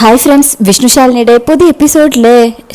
Hi friends വിഷ്ണുശാലിനിയുടെ പുതിയ എപ്പിസോഡിൽ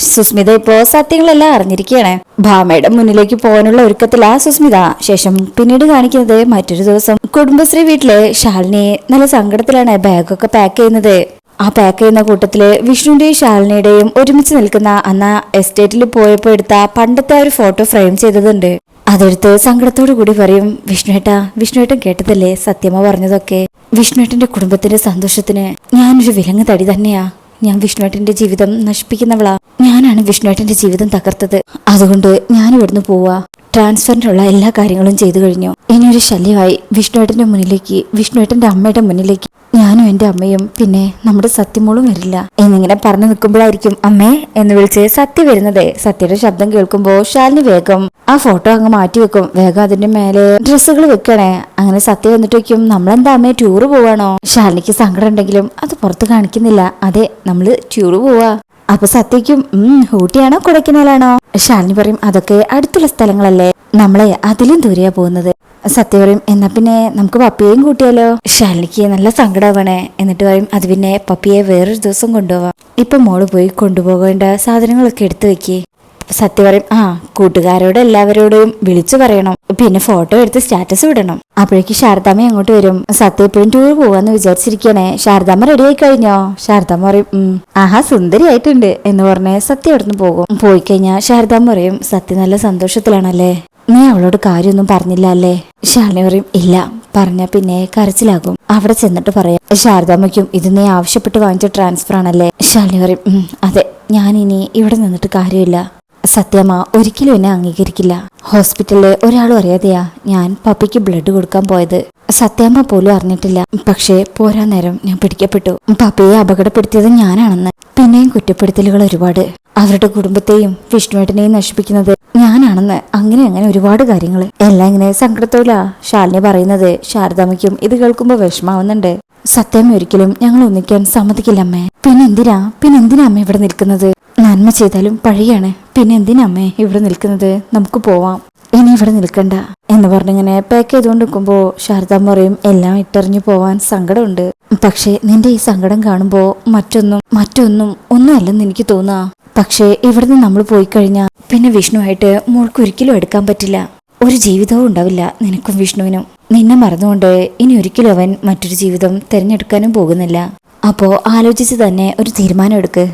സുസ്മിത ഇപ്പോ സത്യങ്ങളെല്ലാം അറിഞ്ഞിരിക്കുകയാണ്. ഭാമയുടെ മുന്നിലേക്ക് പോകാനുള്ള ഒരുക്കത്തിലാ സുസ്മിത. ശേഷം പിന്നീട് കാണിക്കുന്നത് മറ്റൊരു ദിവസം. കുടുംബശ്രീ വീട്ടിലെ ശാലിനി നല്ല സങ്കടത്തിലാണ് ബാഗൊക്കെ പാക്ക് ചെയ്യുന്നത്. ആ പാക്ക് ചെയ്യുന്ന കൂട്ടത്തിൽ വിഷ്ണുവിന്റെയും ശാലിനിയുടെയും ഒരുമിച്ച് നിൽക്കുന്ന അന്ന് എസ്റ്റേറ്റിൽ പോയപ്പോ എടുത്ത പണ്ടത്തെ ഒരു ഫോട്ടോ ഫ്രെയിം ചെയ്തതുണ്ട്. അതെടുത്ത് സങ്കടത്തോടു കൂടി പറയും വിഷ്ണുവേട്ടാ വിഷ്ണുവേട്ടൻ കേട്ടതല്ലേ? സത്യമ്മ പറഞ്ഞതൊക്കെ? വിഷ്ണുവേട്ടന്റെ കുടുംബത്തിന്റെ സന്തോഷത്തിന് ഞാനൊരു വിലങ്ങ് തടി തന്നെയാ. ഞാൻ വിഷ്ണുവേട്ടന്റെ ജീവിതം നശിപ്പിക്കുന്നവളാ. ഞാനാണ് വിഷ്ണുവേട്ടന്റെ ജീവിതം തകർത്തത്. അതുകൊണ്ട് ഞാൻ ഇവിടുന്ന് പോവാ. ട്രാൻസ്ഫറിനുള്ള എല്ലാ കാര്യങ്ങളും ചെയ്തു കഴിഞ്ഞു. ഇനി ഒരു ശല്യമായി വിഷ്ണുവേട്ടന്റെ മുന്നിലേക്ക് വിഷ്ണുവേട്ടന്റെ അമ്മയുടെ മുന്നിലേക്ക്. ഞാനും എന്റെ അമ്മയും പിന്നെ നമ്മുടെ സത്യമോളും വരില്ല. എന്നിങ്ങനെ പറഞ്ഞു നിൽക്കുമ്പോഴായിരിക്കും അമ്മേ എന്ന് വിളിച്ച് സത്യ വരുന്നത്. സത്യയുടെ ശബ്ദം കേൾക്കുമ്പോൾ ശാലിനി വേഗം ആ ഫോട്ടോ അങ്ങ് മാറ്റി വെക്കും. വേഗം അതിന്റെ മേലെ ഡ്രസ്സുകൾ വെക്കണേ. അങ്ങനെ സത്യ വന്നിട്ട് വെക്കും നമ്മളെന്താ അമ്മേ ടൂറ് പോവാണോ? ശാലിനിക്ക് സങ്കടം ഉണ്ടെങ്കിലും അത് പുറത്ത് കാണിക്കുന്നില്ല. അതെ നമ്മൾ ടൂറ് പോവാ. അപ്പൊ സത്യക്കും ഉം ഊട്ടിയാണോ കൊടൈക്കനാലാണോ? ശാലിനി പറയും അതൊക്കെ അടുത്തുള്ള സ്ഥലങ്ങളല്ലേ. നമ്മളെ അതിലും ദൂരെയാ പോകുന്നത്. സത്യ പറയും എന്നാ പിന്നെ നമുക്ക് പപ്പിയെയും കൂട്ടിയാലോ? ശാലിനിക്ക് നല്ല സങ്കടമാവണേ എന്നിട്ട് പറയും അത് പിന്നെ പപ്പിയെ വേറൊരു ദിവസം കൊണ്ടുപോവാം. ഇപ്പൊ മോൾ പോയി കൊണ്ടുപോകേണ്ട സാധനങ്ങളൊക്കെ എടുത്തു വെക്കേ. സത്യ പറയും ആ കൂട്ടുകാരോട് എല്ലാവരോടും വിളിച്ചു പറയണം. പിന്നെ ഫോട്ടോ എടുത്ത് സ്റ്റാറ്റസ് വിടണം അപ്പോഴേക്ക് ശാരദാമ്മ അങ്ങോട്ട് വരും? സത്യ എപ്പോഴും ടൂർ പോവാന്ന് വിചാരിച്ചിരിക്കണേ ശാരദാമ്മ റെഡി ആയി കഴിഞ്ഞോ? ശാരദാമ്മ പറയും ആഹാ സുന്ദരിയായിട്ടുണ്ട് എന്ന് പറഞ്ഞ് സത്യ അവിടുന്ന് പോകും. പോയി കഴിഞ്ഞാൽ ശാരദാമ്മ പറയും സത്യ നല്ല സന്തോഷത്തിലാണല്ലേ? നീ അവളോട് കാര്യമൊന്നും പറഞ്ഞില്ല അല്ലേ? ശാലിനി പറയും ഇല്ല. പറഞ്ഞ പിന്നെ കരച്ചിലാകും. അവിടെ ചെന്നിട്ട് പറയാം ശാരദാമ്മയ്ക്കും ഇത് നീ ആവശ്യപ്പെട്ട് വാങ്ങിച്ച ട്രാൻസ്ഫർ ആണല്ലേ? ശാലിനി പറയും അതെ. ഞാൻ ഇനി ഇവിടെ നിന്നിട്ട് കാര്യമില്ല. സത്യമ്മ ഒരിക്കലും എന്നെ അംഗീകരിക്കില്ല. ഹോസ്പിറ്റലിലെ ഒരാളും അറിയാതെയാ ഞാൻ പപ്പിക്ക് ബ്ലഡ് കൊടുക്കാൻ പോയത്. സത്യാമ്മ പോലും അറിഞ്ഞിട്ടില്ല. പക്ഷേ പോരാ നേരം ഞാൻ പിടിക്കപ്പെട്ടു. പപ്പിയെ അപകടപ്പെടുത്തിയത് ഞാനാണെന്ന്. പിന്നെയും കുറ്റപ്പെടുത്തലുകൾ ഒരുപാട്. അവരുടെ കുടുംബത്തെയും വിഷ്ണുവേട്ടനെയും നശിപ്പിക്കുന്നത് ഞാനാണെന്ന്. അങ്ങനെ അങ്ങനെ ഒരുപാട് കാര്യങ്ങൾ എല്ലാം ഇങ്ങനെ സങ്കടത്തോലാ ശാലിനി പറയുന്നത്. ശാരദാമ്മയ്ക്കും ഇത് കേൾക്കുമ്പോൾ വിഷമാവുന്നുണ്ട്. സത്യം ഒരിക്കലും ഞങ്ങൾ ഒന്നിക്കാൻ സമ്മതിക്കില്ല അമ്മേ. പിന്നെ എന്തിനാ? പിന്നെ എന്തിനാ അമ്മ ഇവിടെ നിൽക്കുന്നത്? നന്മ ചെയ്താലും പഴിയാണ്. പിന്നെ എന്തിനാ അമ്മേ ഇവിടെ നിൽക്കുന്നത്? നമുക്ക് പോവാം. ഇനി ഇവിടെ നിൽക്കണ്ട. എന്ന് പറഞ്ഞിങ്ങനെ പാക്ക് ചെയ്തുകൊണ്ട് നിൽക്കുമ്പോ ശാരദാമ്മ എല്ലാം ഇട്ടെറിഞ്ഞു പോവാൻ സങ്കടമുണ്ട്. പക്ഷേ നിന്റെ ഈ സങ്കടം കാണുമ്പോ മറ്റൊന്നും മറ്റൊന്നും ഒന്നുമല്ലെന്ന് എനിക്ക് തോന്നാ. പക്ഷേ ഇവിടുന്ന് നമ്മൾ പോയി കഴിഞ്ഞാൽ പിന്നെ വിഷ്ണുവായിട്ട് മോൾക്ക് ഒരിക്കലും എടുക്കാൻ പറ്റില്ല. ഒരു ജീവിതവും ഉണ്ടാവില്ല നിനക്കും വിഷ്ണുവിനും. നിന്നെ മറന്നുകൊണ്ട് ഇനി ഒരിക്കലും അവൻ മറ്റൊരു ജീവിതം തിരഞ്ഞെടുക്കാനും പോകുന്നില്ല. അപ്പോ ആലോചിച്ച് തന്നെ ഒരു തീരുമാനം എടുക്ക്.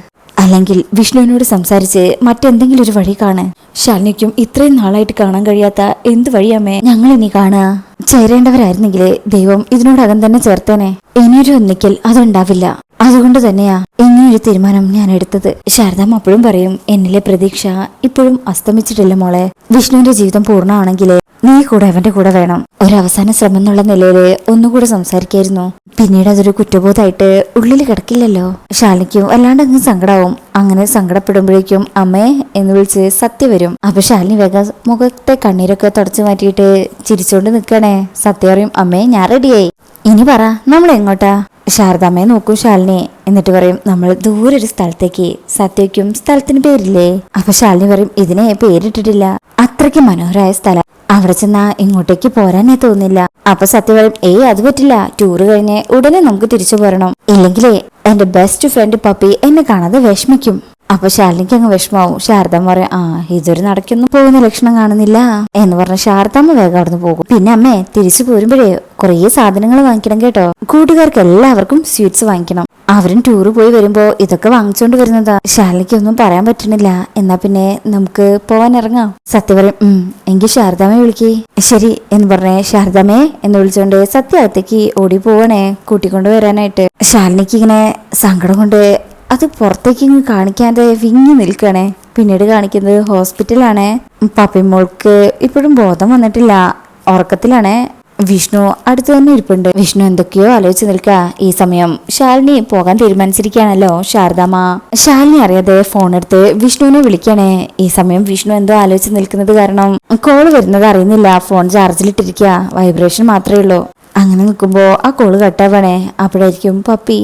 അല്ലെങ്കിൽ വിഷ്ണുവിനോട് സംസാരിച്ച് മറ്റെന്തെങ്കിലും ഒരു വഴി കാണ്. ശാലിനിക്കും ഇത്രയും നാളായിട്ട് കാണാൻ കഴിയാത്ത എന്ത് വഴിയാമേ ഞങ്ങൾ ഇനി കാണുക ചേരേണ്ടവരായിരുന്നെങ്കിൽ ദൈവം ഇതിനോടകം തന്നെ ചേർത്തേനെ. ഇനിയൊരു ഒന്നിക്കൽ അതുണ്ടാവില്ല. അതുകൊണ്ട് തന്നെയാ ഇങ്ങനെയൊരു തീരുമാനം ഞാൻ എടുത്തത് ശാരദാമ്മ അപ്പോഴും പറയും എന്നിലെ പ്രതീക്ഷ ഇപ്പോഴും അസ്തമിച്ചിട്ടില്ല മോളെ. വിഷ്ണുവിന്റെ ജീവിതം പൂർണമാണെങ്കിലേ നീ കൂടെ അവന്റെ കൂടെ വേണം. ഒരു അവസാന ശ്രമം എന്നുള്ള നിലയിൽ ഒന്നുകൂടെ സംസാരിക്കായിരുന്നു. പിന്നീട് അതൊരു കുറ്റബോധമായിട്ട് ഉള്ളിൽ കിടക്കില്ലല്ലോ. ശാലിനിക്കും അല്ലാണ്ട് അങ്ങ് സങ്കടാവും. അങ്ങനെ സങ്കടപ്പെടുമ്പോഴേക്കും അമ്മേ എന്ന് വിളിച്ച് സത്യ വരും. അപ്പൊ ശാലിനി വേഗം മുഖത്തെ കണ്ണീരൊക്കെ തുടച്ചു മാറ്റിയിട്ട് ചിരിച്ചോണ്ട് നിൽക്കണേ സത്യ പറയും അമ്മേ ഞാൻ റെഡിയായി ഇനി പറ നമ്മൾ എങ്ങോട്ടാ? ശാരദാമ്മയെ നോക്കൂ ശാലിനി. എന്നിട്ട് പറയും നമ്മൾ ദൂരെ ഒരു സ്ഥലത്തേക്ക് സത്യയ്ക്കും സ്ഥലത്തിന് പേരില്ലേ? അപ്പൊ ശാലിനി പറയും ഇതിനെ പേരിട്ടിട്ടില്ല. അത്രയ്ക്ക് മനോഹരമായ സ്ഥലം. അവിടെ ചെന്നാ ഇങ്ങോട്ടേക്ക് പോരാനേ തോന്നില്ല. അപ്പൊ സത്യ പറയും ഏയ് അത് പറ്റില്ല. ടൂറ് കഴിഞ്ഞ് ഉടനെ നമുക്ക് തിരിച്ചു പോരണം. ഇല്ലെങ്കിലേ എന്റെ ബെസ്റ്റ് ഫ്രണ്ട് പപ്പി എന്നെ കാണാതെ വിഷമിക്കും. അപ്പൊ ശാലിനിക്ക് അങ്ങ് വിഷമാവും. ശാരദമ്മ പറയും ആ ഇതൊരു നടക്കൊന്നും പോകുന്ന ലക്ഷണം കാണുന്നില്ല. എന്ന് പറഞ്ഞ ശാരദമ്മ വേഗം അവിടുന്ന് പോകും. പിന്നെ അമ്മേ തിരിച്ചു പോരുമ്പോഴേ കുറേ സാധനങ്ങൾ വാങ്ങിക്കണം കേട്ടോ. കൂട്ടുകാർക്ക് എല്ലാവർക്കും സ്വീറ്റ്സ് വാങ്ങിക്കണം. അവരും ടൂറ് പോയി വരുമ്പോ ഇതൊക്കെ വാങ്ങിച്ചോണ്ട് വരുന്നതാ. ശാലിനിക്ക് ഒന്നും പറയാൻ പറ്റണില്ല. എന്നാ പിന്നെ നമുക്ക് പോവാൻ ഇറങ്ങാം. സത്യ പറയും ഉം എങ്കിൽ ശാരദാമ്മയെ വിളിക്കേ. ശരി എന്ന് പറഞ്ഞേ ശാരദാമ്മയെ എന്ന് വിളിച്ചോണ്ട് സത്യ അകത്തേക്ക് ഓടി പോവണേ കൂട്ടിക്കൊണ്ട് വരാനായിട്ട്. ശാലിനിക്ക് ഇങ്ങനെ സങ്കടം കൊണ്ട് അത് പുറത്തേക്ക് ഇങ്ങ് കാണിക്കാതെ വിങ്ങി നിൽക്കണേ. പിന്നീട് കാണിക്കുന്നത് ഹോസ്പിറ്റലാണ്. പപ്പിമോൾക്ക് ഇപ്പോഴും ബോധം വന്നിട്ടില്ല. ഉറക്കത്തിലാണ്. വിഷ്ണു അടുത്ത് തന്നെ ഇരിപ്പുണ്ട്. വിഷ്ണു എന്തൊക്കെയോ ആലോചിച്ച് നിൽക്കുക ഈ സമയം ശാലിനി പോകാൻ തീരുമാനിച്ചിരിക്കുകയാണല്ലോ. ശാരദാമ്മ. ശാലിനി അറിയാതെ ഫോൺ എടുത്ത് വിഷ്ണുവിനെ വിളിക്കണേ. ഈ സമയം വിഷ്ണു എന്തോ ആലോചിച്ച് നിൽക്കുന്നത് കാരണം കോൾ വരുന്നത് അറിയുന്നില്ല. ഫോൺ ചാർജിലിട്ടിരിക്കുക വൈബ്രേഷൻ മാത്രമേ ഉള്ളൂ. അങ്ങനെ നിൽക്കുമ്പോൾ ആ കോൾ കട്ടാവണേ അപ്പോഴായിരിക്കും പപ്പി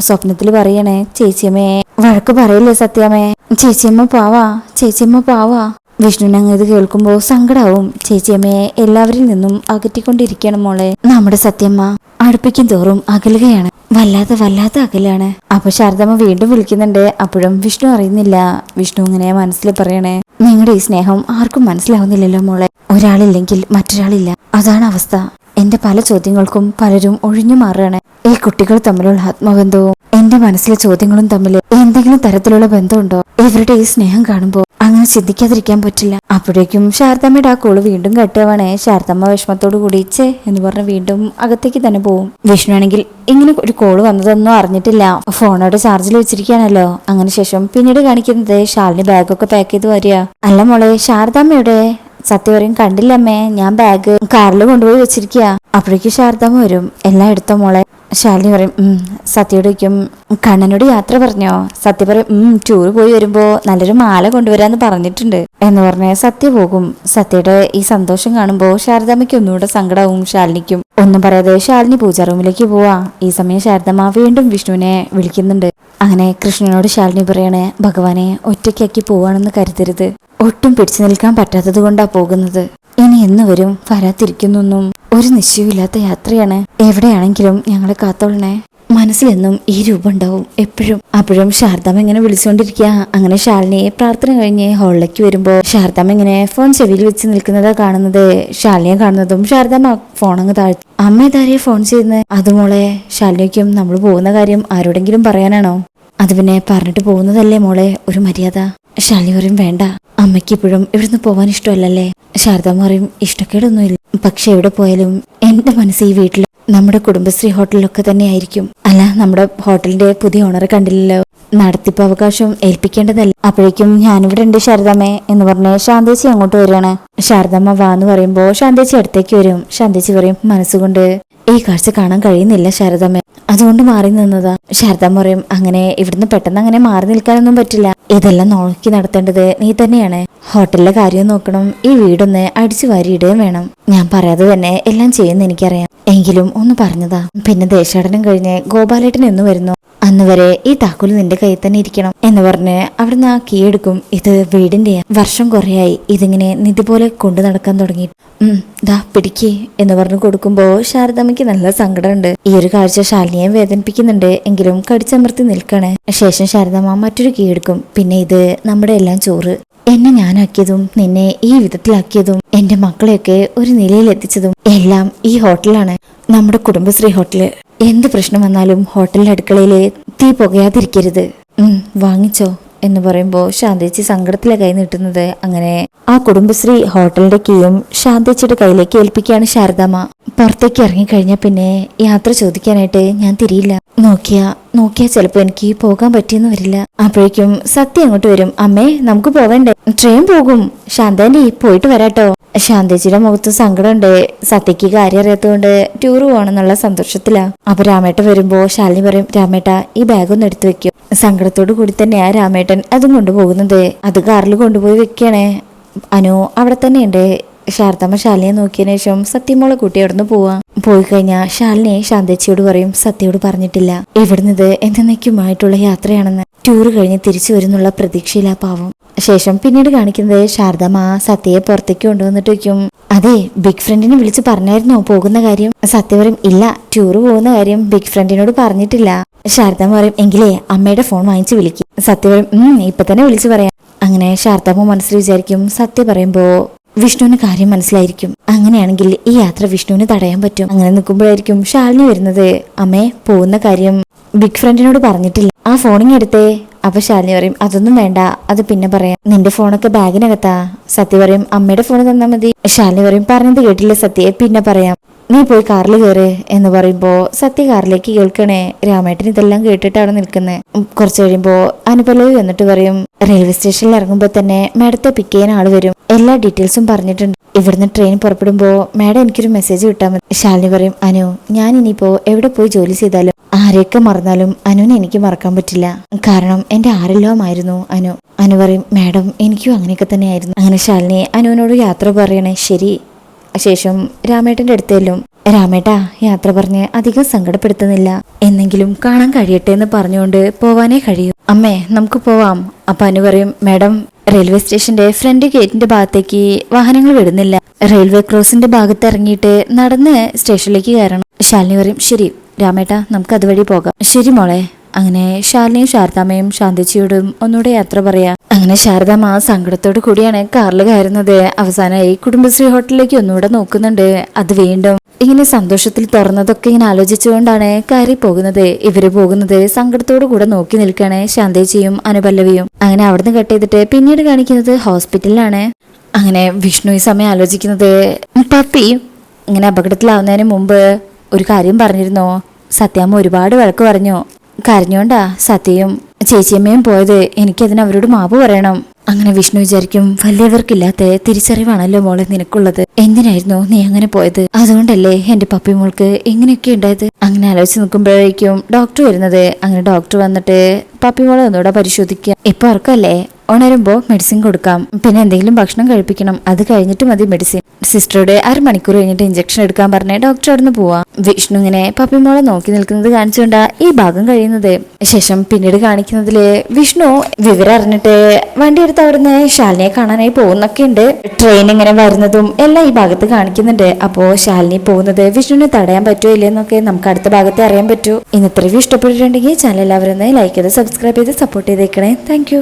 സ്വപ്നത്തിൽ പറയണേ ചേച്ചിയമ്മേ വഴക്ക് പറയില്ലേ സത്യാമ്മേ? ചേച്ചിയമ്മ പാവാ ചേച്ചിയമ്മ പാവാ. വിഷ്ണുവിനങ്ങ് ഇത് കേൾക്കുമ്പോൾ സങ്കടാവും. ചേച്ചിയമ്മയെ എല്ലാവരിൽ നിന്നും അകറ്റിക്കൊണ്ടിരിക്കണം മോളെ. നമ്മുടെ സത്യമ്മ അടുപ്പിക്കും തോറും അകലുകയാണ്. വല്ലാതെ വല്ലാത്ത അകലാണ്. അപ്പൊ ശാരദമ്മ വീണ്ടും വിളിക്കുന്നുണ്ട്. അപ്പോഴും വിഷ്ണു അറിയുന്നില്ല. വിഷ്ണു ഇങ്ങനെ മനസ്സിൽ പറയണേ നിങ്ങളുടെ ഈ സ്നേഹം ആർക്കും മനസ്സിലാവുന്നില്ലല്ലോ മോളെ. ഒരാളില്ലെങ്കിൽ മറ്റൊരാളില്ല. അതാണ് അവസ്ഥ. എന്റെ പല ചോദ്യങ്ങൾക്കും പലരും ഒഴിഞ്ഞു മാറുകയാണ്. ഈ കുട്ടികൾ തമ്മിലുള്ള ആത്മബന്ധവും എന്റെ മനസ്സിലെ ചോദ്യങ്ങളും തമ്മിൽ എന്തെങ്കിലും തരത്തിലുള്ള ബന്ധമുണ്ടോ? ഇവരുടെ ഈ സ്നേഹം കാണുമ്പോൾ അങ്ങനെ ചിന്തിക്കാതിരിക്കാൻ പറ്റില്ല. അപ്പോഴേക്കും ശാരദമ്മയുടെ ആ കോൾ വീണ്ടും കെട്ടുവാണേ. ശാരദമ്മ വിഷമത്തോട് കൂടി ചേ എന്ന് പറഞ്ഞ് വീണ്ടും അകത്തേക്ക് തന്നെ പോവും. വിഷ്ണു ആണെങ്കിൽ ഇങ്ങനെ ഒരു കോൾ വന്നതൊന്നും അറിഞ്ഞിട്ടില്ല. ഫോണോടെ ചാർജിൽ വെച്ചിരിക്കാനല്ലോ അങ്ങനെ ശേഷം പിന്നീട് കാണിക്കുന്നത് ശാലിനി ബാഗൊക്കെ പാക്ക് ചെയ്ത് വരിക അല്ല മോളെ ശാരദാമ്മയുടെ സത്യം പറയും കണ്ടില്ല ഞാൻ ബാഗ് കാറിൽ കൊണ്ടുപോയി വെച്ചിരിക്കുക അപ്പോഴേക്കും ശാരദാമ്മ വരും. എല്ലാം എടുത്ത മോളെ? ശാലിനി പറയും ഉം സത്യയോട് ചോദിക്കും കണ്ണനോട് യാത്ര പറഞ്ഞോ? സത്യ പറയും ടൂർ പോയി വരുമ്പോ നല്ലൊരു മാല കൊണ്ടുവരാന്ന് പറഞ്ഞിട്ടുണ്ട്. എന്ന് പറഞ്ഞ സത്യ പോകും. സത്യയുടെ ഈ സന്തോഷം കാണുമ്പോ ശാരദാമ്മയ്ക്ക് ഒന്നുകൂടെ സങ്കടവും ശാലിനിക്കും. ഒന്നും പറയാതെ ശാലിനി പൂജാ റൂമിലേക്ക് പോവാ. ഈ സമയം ശാരദമ്മ വീണ്ടും വിഷ്ണുവിനെ വിളിക്കുന്നുണ്ട്. അങ്ങനെ കൃഷ്ണനോട് ശാലിനി പറയണേ ഭഗവാനെ ഒറ്റയ്ക്കാക്കി പോവാണെന്ന് കരുതരുത്. ഒട്ടും പിടിച്ചു നിൽക്കാൻ പറ്റാത്തത് കൊണ്ടാ പോകുന്നത്. ഇനി എന്ന് വരും? വരാതിരിക്കുന്നൊന്നും. ഒരു നിശ്ചയമില്ലാത്ത യാത്രയാണ്. എവിടെയാണെങ്കിലും ഞങ്ങളെ കാത്തോളണേ. മനസ്സിലെന്നും ഈ രൂപം ഉണ്ടാവും എപ്പോഴും. അപ്പോഴും ശാരദാമ്മ ഇങ്ങനെ വിളിച്ചുകൊണ്ടിരിക്കുക. അങ്ങനെ ശാലിനിയെ പ്രാർത്ഥന കഴിഞ്ഞ് ഹോളിലേക്ക് വരുമ്പോ ശാരദാമ്മ ഇങ്ങനെ ഫോൺ ചെവിയിൽ വെച്ച് നിൽക്കുന്നതാ കാണുന്നത്. ശാലിനിയെ കാണുന്നതും ശാരദാമ്മ ഫോൺ അങ്ങ് താഴ്ത്തി. അമ്മ ഇതാരെയും ഫോൺ ചെയ്യുന്നത് അതുമോളെ ശാലിനിക്കും നമ്മൾ പോകുന്ന കാര്യം ആരോടെങ്കിലും പറയാനാണോ? അത് പിന്നെ പറഞ്ഞിട്ട് പോകുന്നതല്ലേ മോളെ ഒരു മര്യാദ. ശാലിനി പറയും വേണ്ട. അമ്മയ്ക്ക് ഇപ്പോഴും ഇവിടുന്ന് പോവാൻ ഇഷ്ടമല്ലല്ലേ? ശാരദാമ്മ പറയും ഇഷ്ടക്കേടൊന്നുമില്ല. പക്ഷെ എവിടെ പോയാലും എന്റെ മനസ്സ് ഈ വീട്ടിൽ നമ്മുടെ കുടുംബശ്രീ ഹോട്ടലിലൊക്കെ തന്നെയായിരിക്കും അല്ല നമ്മുടെ ഹോട്ടലിന്റെ പുതിയ ഓണറെ കണ്ടില്ലല്ലോ. നടത്തിപ്പ് അവകാശം ഏൽപ്പിക്കേണ്ടതല്ല. അപ്പോഴേക്കും ഞാനിവിടെ ഉണ്ട് ശാരദാമ്മേ എന്ന് പറഞ്ഞ് ശാന്തേച്ചി അങ്ങോട്ട് വരികയാണ്. ശാരദാമ്മ വാ എന്ന് പറയുമ്പോ ശാന്തേച്ചി അടുത്തേക്ക് വരും. ശാന്തേച്ചി പറയും മനസ്സുകൊണ്ട് ഈ കാഴ്ച കാണാൻ കഴിയുന്നില്ല ശാരദാമ്മ. അതുകൊണ്ട് മാറി നിന്നതാ. ശാരദാമ്മ പറയും അങ്ങനെ ഇവിടുന്ന് പെട്ടെന്ന് അങ്ങനെ മാറി നിൽക്കാനൊന്നും പറ്റില്ല. ഇതെല്ലാം നോക്കി നടത്തേണ്ടത് നീ തന്നെയാണ്. ഹോട്ടലിലെ കാര്യം നോക്കണം. ഈ വീടൊന്ന് അടിച്ചു വാരിയിടുകയും വേണം. ഞാൻ പറയാതെ തന്നെ എല്ലാം ചെയ്യുന്ന എനിക്കറിയാം. എങ്കിലും ഒന്ന് പറഞ്ഞതാ. പിന്നെ ദേശാടനം കഴിഞ്ഞ് ഗോപാലേട്ടൻ എന്ന് വരുന്നു. അന്ന് വരെ ഈ താക്കോൽ നിന്റെ കയ്യിൽ തന്നെ ഇരിക്കണം എന്ന് പറഞ്ഞ് അവിടുന്ന് ആ കീ എടുക്കും. ഇത് വീടിന്റെ വർഷം കുറയായി. ഇതിങ്ങനെ നിധി പോലെ കൊണ്ടു നടക്കാൻ തുടങ്ങി. ദാ പിടിക്കേ എന്ന് പറഞ്ഞു കൊടുക്കുമ്പോ ശാരദമ്മയ്ക്ക് നല്ല സങ്കടമുണ്ട്. ഈ ഒരു കാഴ്ച ശാലിനിയെ വേദനിപ്പിക്കുന്നുണ്ട്. എങ്കിലും കടിച്ചമർത്തി നിൽക്കണേ. ശേഷം ശാരദമ്മ മറ്റൊരു കീ എടുക്കും. പിന്നെ ഇത് നമ്മുടെ എല്ലാം ചോറ്. എന്നെ ഞാനാക്കിയതും നിന്നെ ഈ വിധത്തിലാക്കിയതും എന്റെ മക്കളെയൊക്കെ ഒരു നിലയിൽ എത്തിച്ചതും എല്ലാം ഈ ഹോട്ടലാണ് നമ്മുടെ കുടുംബശ്രീ ഹോട്ടൽ. എന്ത് പ്രശ്നം വന്നാലും ഹോട്ടലിന്റെ അടുക്കളയിൽ തീ പുകയാതിരിക്കരുത്. വാങ്ങിച്ചോ എന്ന് പറയുമ്പോൾ ശാന്തേച്ചി സങ്കടത്തിലെ കൈ നീട്ടുന്നത്. അങ്ങനെ ആ കുടുംബശ്രീ ഹോട്ടലിന്റെ കീയും ശാന്തേച്ചിയുടെ കയ്യിലേക്ക് ഏൽപ്പിക്കുകയാണ് ശാരദാമ്മ. പുറത്തേക്ക് ഇറങ്ങിക്കഴിഞ്ഞ പിന്നെ യാത്ര ചോദിക്കാനായിട്ട് ഞാൻ തിരിയില്ല. നോക്കിയാ നോക്കിയാ ചിലപ്പോ എനിക്ക് പോകാൻ പറ്റിയെന്ന് വരില്ല. അപ്പോഴേക്കും സത്യ അങ്ങോട്ട് വരും. അമ്മേ നമുക്ക് പോവണ്ടേ? ട്രെയിൻ പോകും. ശാന്താന്റി പോയിട്ട് വരാട്ടോ. ശാന്തേച്ചിയുടെ മുഖത്ത് സങ്കടമുണ്ട്. സത്യക്ക് കാര്യം അറിയാത്തതുകൊണ്ട് ടൂർ പോകണമെന്നുള്ള സന്തോഷത്തിലാ. അപ്പൊ രാമേട്ട വരുമ്പോ ശാലിനി പറയും രാമേട്ട ഈ ബാഗ് ഒന്ന് എടുത്തു വെക്കും. സങ്കടത്തോടു കൂടി തന്നെയാ രാമേട്ടൻ അതും കൊണ്ടുപോകുന്നത്. അത് കാറിൽ കൊണ്ടുപോയി വെക്കണേ. അനു അവിടെ തന്നെയുണ്ട്. ശാരദമ്മ ശാലിനെ നോക്കിയതിനു ശേഷം സത്യമോളെ കൂട്ടി അവിടുന്ന് പോവാ. പോയി കഴിഞ്ഞാൽ ശാലിനെ ശാന്തച്ചിയോട് പറയും സത്യയോട് പറഞ്ഞിട്ടില്ല. ഇവിടുന്ന് ഇത് എന്നേക്കുമായിട്ടുള്ള യാത്രയാണെന്ന്. ടൂർ കഴിഞ്ഞ് തിരിച്ചു വരുന്നുള്ള പ്രതീക്ഷയിലാ പാവം. ശേഷം പിന്നീട് കാണിക്കുന്നത് ശാരദമ്മ സത്യയെ പുറത്തേക്ക് കൊണ്ടുവന്നിട്ട് വയ്ക്കും. അതെ ബിഗ് ഫ്രണ്ടിനെ വിളിച്ച് പറഞ്ഞായിരുന്നോ പോകുന്ന കാര്യം? സത്യ പറയും ഇല്ല ടൂർ പോകുന്ന കാര്യം ബിഗ് ഫ്രണ്ടിനോട് പറഞ്ഞിട്ടില്ല. ശാരദമ്മ പറയും എങ്കിലേ അമ്മയുടെ ഫോൺ വാങ്ങിച്ച് വിളിക്കും. സത്യ പറയും ഇപ്പൊ തന്നെ വിളിച്ചു പറയാം. അങ്ങനെ ശാരദമ്മ മനസ്സിൽ വിചാരിക്കും സത്യ പറയുമ്പോ വിഷ്ണുവിന് കാര്യം മനസ്സിലായിരിക്കും. അങ്ങനെയാണെങ്കിൽ ഈ യാത്ര വിഷ്ണുവിന് തടയാൻ പറ്റും. അങ്ങനെ നിൽക്കുമ്പോഴായിരിക്കും ശാലിനി വരുന്നത്. അമ്മേ പോകുന്ന കാര്യം ബിഗ് ഫ്രണ്ടിനോട് പറഞ്ഞിട്ടില്ല. ആ ഫോണിങ് എടുത്തേ. അപ്പൊ ശാലിനി പറയും അതൊന്നും വേണ്ട. അത് പിന്നെ പറയാം. നിന്റെ ഫോണൊക്കെ ബാഗിനകത്താ. സത്യ പറയും അമ്മയുടെ ഫോൺ തന്നാ മതി. ശാലിനി പറയും പറഞ്ഞത് കേട്ടില്ല സത്യയെ പിന്നെ പറയാം. നീ പോയി കാറിൽ കയറ് എന്ന് പറയുമ്പോ സത്യ കാറിലേക്ക് കേൾക്കണേ. രാമേട്ടൻ ഇതെല്ലാം കേട്ടിട്ടാണ് നിൽക്കുന്നത് കുറച്ച് കഴിയുമ്പോ അനുപല്ലവി വന്നിട്ട് പറയും റെയിൽവേ സ്റ്റേഷനിൽ ഇറങ്ങുമ്പോ തന്നെ മാഡത്തെ പിക്ക് ചെയ്യാൻ ആൾ വരും. എല്ലാ ഡീറ്റെയിൽസും പറഞ്ഞിട്ടുണ്ട്. ഇവിടുന്ന് ട്രെയിൻ പുറപ്പെടുമ്പോ മാഡം എനിക്കൊരു മെസ്സേജ് കിട്ടാൻ മതി. ശാലിനി പറയും അനു ഞാൻ ഇനിയിപ്പോ എവിടെ പോയി ജോലി ചെയ്താലും ആരെയൊക്കെ മറന്നാലും അനുവിനെ എനിക്ക് മറക്കാൻ പറ്റില്ല. കാരണം എന്റെ ആരെല്ലാമായിരുന്നു അനു. അനു പറയും മാഡം എനിക്കും അങ്ങനെയൊക്കെ തന്നെയായിരുന്നു. അങ്ങനെ ശാലിനി അനുവിനോട് യാത്ര പറയണേ ശരി ശേഷം രാമേട്ടന്റെ അടുത്തേലും രാമേട്ടാ യാത്ര പറഞ്ഞ് അധികം സങ്കടപ്പെടുത്തുന്നില്ല. എന്നെങ്കിലും കാണാൻ കഴിയട്ടെ എന്ന് പറഞ്ഞുകൊണ്ട് പോവാനേ കഴിയൂ. അമ്മേ നമുക്ക് പോവാം. അപ്പൊ അനു പറയും മാഡം റെയിൽവേ സ്റ്റേഷന്റെ ഫ്രണ്ട് ഗേറ്റിന്റെ ഭാഗത്തേക്ക് വാഹനങ്ങൾ വിടുന്നില്ല. റെയിൽവേ ക്രോസിന്റെ ഭാഗത്ത് ഇറങ്ങിയിട്ട് നടന്ന് സ്റ്റേഷനിലേക്ക് കയറണം. ശാലിനി പറയും ശരി രാമേട്ടാ നമുക്ക് അതുവഴി പോകാം. ശരി മോളെ. അങ്ങനെ ശാലിനിയും ശാരദാമ്മയും ശാന്തിച്ചിയോടും ഒന്നുകൂടെ യാത്ര പറയാ. അങ്ങനെ ശാരദാമ്മ സങ്കടത്തോടു കൂടിയാണ് കാറിൽ കയറുന്നത്. അവസാനമായി കുടുംബശ്രീ ഹോട്ടലിലേക്ക് ഒന്നുകൂടെ നോക്കുന്നുണ്ട്. അത് വീണ്ടും ഇങ്ങനെ സന്തോഷത്തിൽ തുറന്നതൊക്കെ ഇങ്ങനെ ആലോചിച്ചുകൊണ്ടാണ് കയറി പോകുന്നത്. ഇവർ പോകുന്നത് സങ്കടത്തോടു കൂടെ നോക്കി നിൽക്കുകയാണ് ശാന്തേച്ചിയും അനുപല്ലവിയും. അങ്ങനെ അവിടുന്ന് കട്ട് ചെയ്തിട്ട് പിന്നീട് കാണിക്കുന്നത് ഹോസ്പിറ്റലിലാണ്. അങ്ങനെ വിഷ്ണു ഈ സമയം ആലോചിക്കുന്നത് പപ്പി ഇങ്ങനെ അപകടത്തിലാവുന്നതിന് മുമ്പ് ഒരു കാര്യം പറഞ്ഞിരുന്നോ? സത്യാമ്മ ഒരുപാട് വഴക്ക് പറഞ്ഞു. കരഞ്ഞോണ്ടാ സത്യയും ചേച്ചിയമ്മയും പോയത്. എനിക്കതിന് അവരോട് മാപ്പ് പറയണം. അങ്ങനെ വിഷ്ണു വിചാരിക്കും വലിയവർക്കില്ലാത്ത തിരിച്ചറിവാണല്ലോ മോളെ നിനക്കുള്ളത്. എന്തിനായിരുന്നു നീ അങ്ങനെ പോയത്? അതുകൊണ്ടല്ലേ എന്റെ പപ്പി മോൾക്ക് എങ്ങനെയൊക്കെ ഉണ്ടായത്? അങ്ങനെ ആലോചിച്ച് നിൽക്കുമ്പോഴേക്കും ഡോക്ടർ വരുന്നത്. അങ്ങനെ ഡോക്ടർ വന്നിട്ട് പപ്പി മോളെ ഒന്നുകൂടെ പരിശോധിക്കുക. ഇപ്പൊ ഉറക്കല്ലേ ഉണരുമ്പോ മെഡിസിൻ കൊടുക്കാം. പിന്നെ എന്തെങ്കിലും ഭക്ഷണം കഴിപ്പിക്കണം. അത് കഴിഞ്ഞിട്ട് മതി മെഡിസിൻ സിസ്റ്ററുടെ അരമണിക്കൂർ കഴിഞ്ഞിട്ട് ഇഞ്ചക്ഷൻ എടുക്കാൻ പറഞ്ഞ് ഡോക്ടർ അവിടുന്ന് പോവാം. വിഷ്ണു ഇങ്ങനെ പപ്പിമോളെ നോക്കി നിൽക്കുന്നത് കാണിച്ചുകൊണ്ടാ ഈ ഭാഗം കഴിയുന്നത്. ശേഷം പിന്നീട് കാണിക്കുന്നതിൽ വിഷ്ണു വിവരം അറിഞ്ഞിട്ട് വണ്ടി എടുത്ത് അവിടുന്ന് ശാലിനിയെ കാണാനായി പോകുന്നൊക്കെ ഉണ്ട്. ട്രെയിൻ ഇങ്ങനെ വരുന്നതും എല്ലാം ഈ ഭാഗത്ത് കാണിക്കുന്നുണ്ട്. അപ്പോ ശാലിനി പോകുന്നത് വിഷ്ണുവിനെ തടയാൻ പറ്റുമോ ഇല്ലെന്നൊക്കെ നമുക്ക് അടുത്ത ഭാഗത്തെ അറിയാൻ പറ്റൂ. ഇന്നത്തെ റിവ്യൂ ഇഷ്ടപ്പെട്ടിട്ടുണ്ടെങ്കിൽ ചാനൽ എല്ലാവരും ലൈക്ക് ചെയ്ത് സബ്സ്ക്രൈബ് ചെയ്ത് സപ്പോർട്ട് ചെയ്തേക്കണേ. താങ്ക്